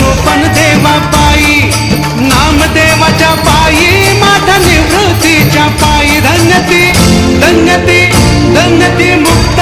पण देवा पायी नामदेवाच्या पायी माझ्या निवृत्तीच्या पायी. धन्यती धन्यती धन्यती मुक्त